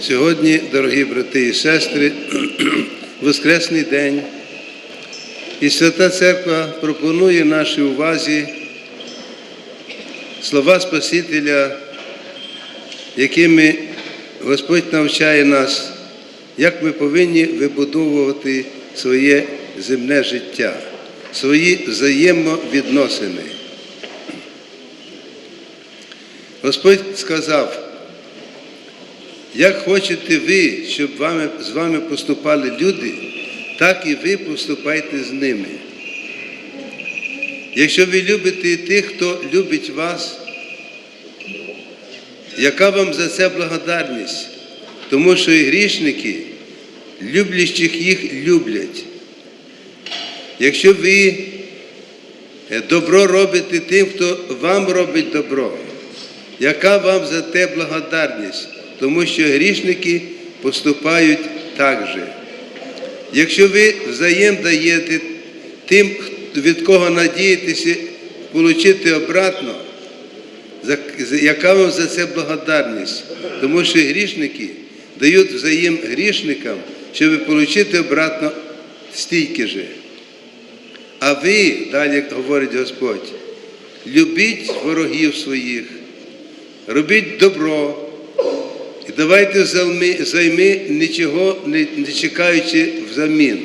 Сьогодні, дорогі брати і сестри, Воскресний день. І Свята Церква пропонує нашій увазі слова Спасителя, якими Господь навчає нас, як ми повинні вибудовувати своє земне життя, свої взаємовідносини. Господь сказав, як хочете ви, щоб вами, з вами поступали люди, так і ви поступайте з ними. Якщо ви любите тих, хто любить вас, яка вам за це благодарність? Тому що і грішники, люблячих їх люблять. Якщо ви е, добро робите тим, хто вам робить добро, яка вам за те благодарність? Тому що грішники поступають так же. Якщо ви взаєм даєте тим, від кого надієтеся отримати обратно, яка вам за це благодарність? Тому що грішники дають взаєм грішникам, щоб отримати обратно стільки же. А ви, далі говорить Господь, любіть ворогів своїх, робіть добро. Давайте займи нічого не чекаючи взамін.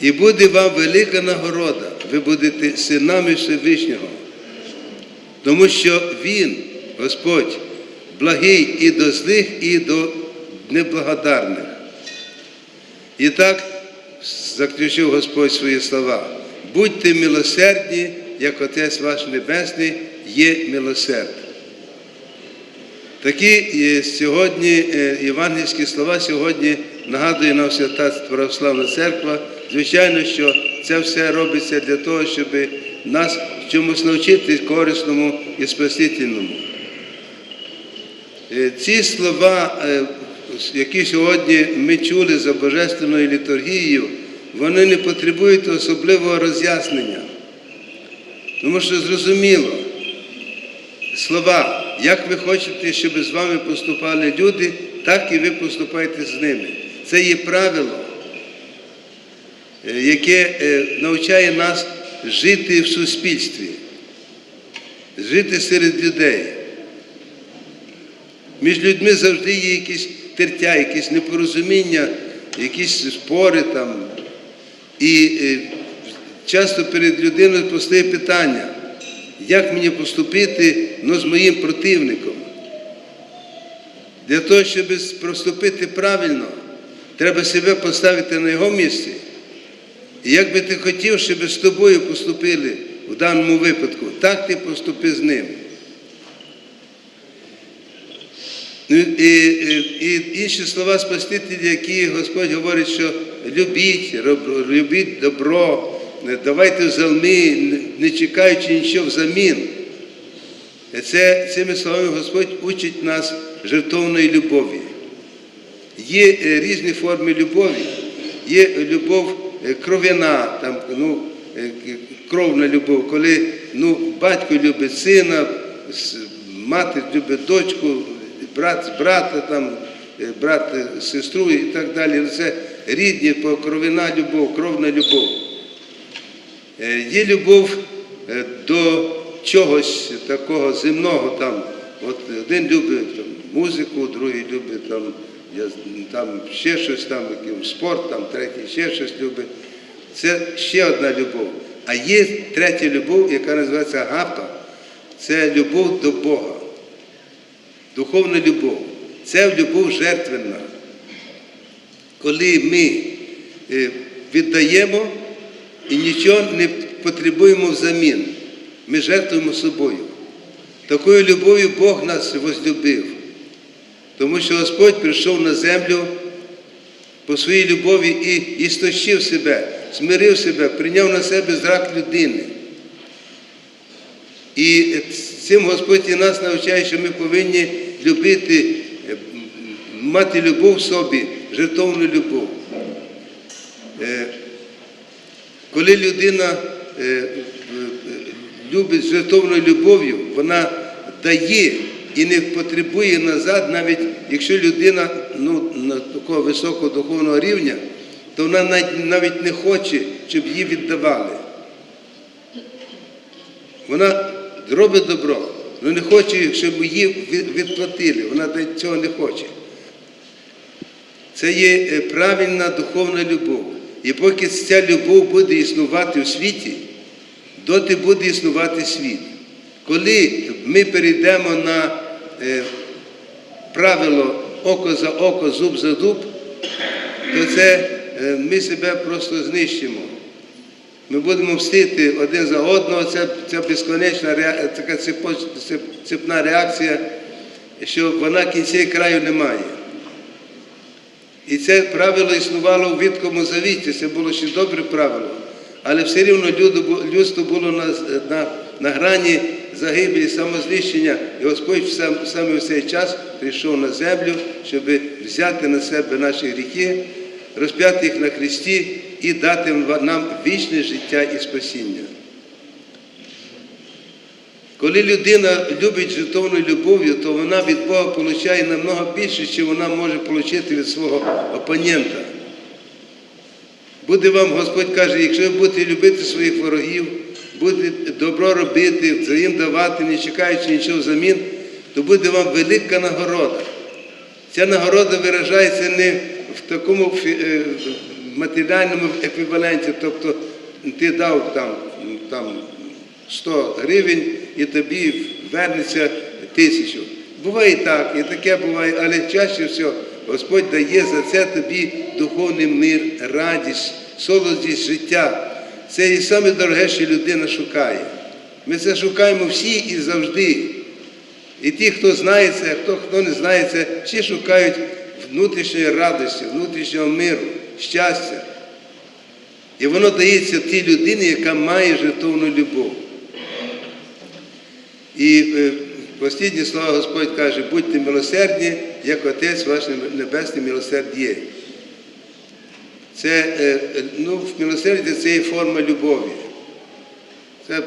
І буде вам велика нагорода, ви будете синами Всевишнього. Тому що Він, Господь, благий і до злих, і до неблагодарних. І так заключив Господь свої слова. Будьте милосердні, як Отець ваш Небесний є милосерд. Такі сьогодні євангельські слова сьогодні нагадує нам Свята Православна Церква. Звичайно, що це все робиться для того, щоб нас чомусь навчити корисному і спасительному. Ці слова, які сьогодні ми чули за Божественною літургією, вони не потребують особливого роз'яснення. Тому що зрозуміло, слова. Як ви хочете, щоб з вами поступали люди, так і ви поступайте з ними. Це є правило, яке навчає нас жити в суспільстві, жити серед людей. Між людьми завжди є якісь тертя, якісь непорозуміння, якісь спори там. І часто перед людиною постає питання як мені поступити ну, з моїм противником. Для того, щоб поступити правильно, треба себе поставити на його місці. І як би ти хотів, щоб з тобою поступили в даному випадку, так ти поступи з ним. І, і, і інші слова Спасителя, які Господь говорить, що любіть, любіть добро, давайте взалми, не чекаючи нічого взамін. Це, Цими словами Господь учить нас жертовної любові. Є різні форми любові, є любов кров'яна, там, ну, кровна любов, коли ну, батько любить сина, мати любить дочку, брат брата, там, брат сестру і так далі. Це рідні, кров'яна любов, кровна любов. Є любов до чогось такого земного, там, от один любить там, музику, другий любить там, там ще щось, там, спорт, там, третій ще щось любить. Це ще одна любов. А є третя любов, яка називається агапа. Це любов до Бога. Духовна любов. Це любов жертвенна. Коли ми віддаємо і нічого не потребуємо взамін. Ми жертвуємо собою. Такою любов'ю Бог нас возлюбив. Тому що Господь прийшов на землю по своїй любові і істощив себе, смирив себе, прийняв на себе зрак людини. І цим Господь і нас навчає, що ми повинні любити, мати любов в собі, жертовну любов. Коли людина любить жертовною любов'ю, вона дає і не потребує назад, навіть якщо людина ну, такого високого духовного рівня, то вона навіть, навіть не хоче, щоб її віддавали. Вона робить добро, але не хоче, щоб її відплатили. Вона цього не хоче. Це є е, правильна духовна любов. І поки ця любов буде існувати у світі, доти буде існувати світ. Коли ми перейдемо на е, правило око за око, зуб за зуб, то це е, ми себе просто знищимо. Ми будемо мстити один за одного, це, це безконечна така цепна реакція, що вона кінця краю немає. І це правило існувало у Віткому завіті, це було ще добре правило. Але все рівно людство було на, на, на грані загибелі, самознищення. І Господь сам, саме в цей час прийшов на землю, щоб взяти на себе наші гріхи, розп'яти їх на Христі і дати нам вічне життя і спасіння. Коли людина любить жертовною любов'ю, то вона від Бога отримує намного більше, ніж вона може отримати від свого опонента. Буде вам, Господь каже, якщо ви будете любити своїх ворогів, будете добро робити, взаєм давати, не чекаючи нічого взамін, то буде вам велика нагорода. Ця нагорода виражається не в такому е, матеріальному еквіваленті, тобто ти дав там, там 100 гривень і тобі вернеться тисячу. Буває так, і таке буває, але чаще всього Господь дає за це тобі духовний мир, радість, солодість життя. Це і саме дороге, що людина шукає. Ми це шукаємо всі і завжди. І ті, хто знає це, хто, хто не знає це, всі шукають внутрішньої радості, внутрішнього миру, щастя. І воно дається тій людині, яка має жертовну любов. І е, останні слова Господь каже, будьте милосердні, як Отець ваш Небесний милосерд є. Це, е, ну, в милосерді це є форма любові. Це,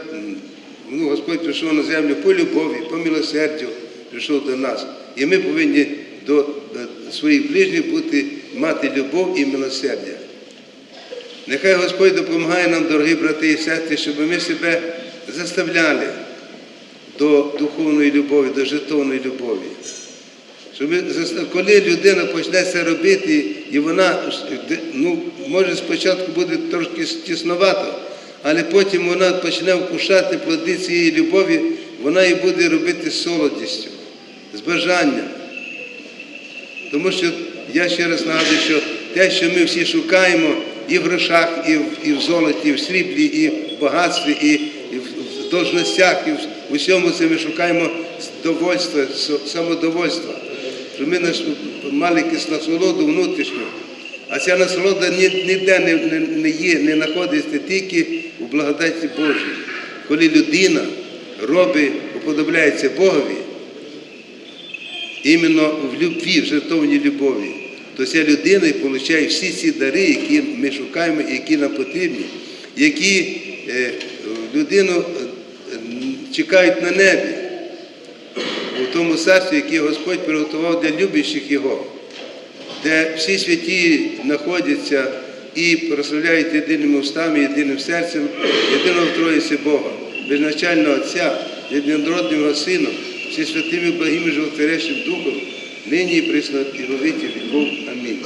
ну, Господь прийшов на землю по любові, по милосердю, прийшов до нас. І ми повинні до своїх ближніх бути, мати любов і милосердя. Нехай Господь допомагає нам, дорогі брати і сестри, щоб ми себе заставляли до духовної любові, до жертовної любові. Щоб ми, коли людина почне це робити, і вона ну, може спочатку буде трошки тісновато, але потім вона почне вкушати плоди цієї любові, вона її буде робити з солодістю, з бажанням. Тому що я ще раз нагадую, що те, що ми всі шукаємо і в грошах, і в, і в золоті, і в сріблі, і в багатстві, і, і в, должностях, і в усьому це ми шукаємо довольства, самодовольства. Щоб ми мали якусь насолоду внутрішню. А ця насолода ніде не, не, є, не знаходиться тільки у благодаті Божій. Коли людина робить, уподобляється Богові, іменно в любві, в жертовній любові, то ця людина отримує всі ці дари, які ми шукаємо і які нам потрібні, які е, людину чекають на небі, у тому царстві, яке Господь приготував для любящих Його, де всі святі знаходяться і прославляють єдиними устами, єдиним серцем, єдиного Троїці Бога, безначального Отця, єдинородного Сина, всі святими благими животворящим Духом, нині і присно і во віки віков. Амінь.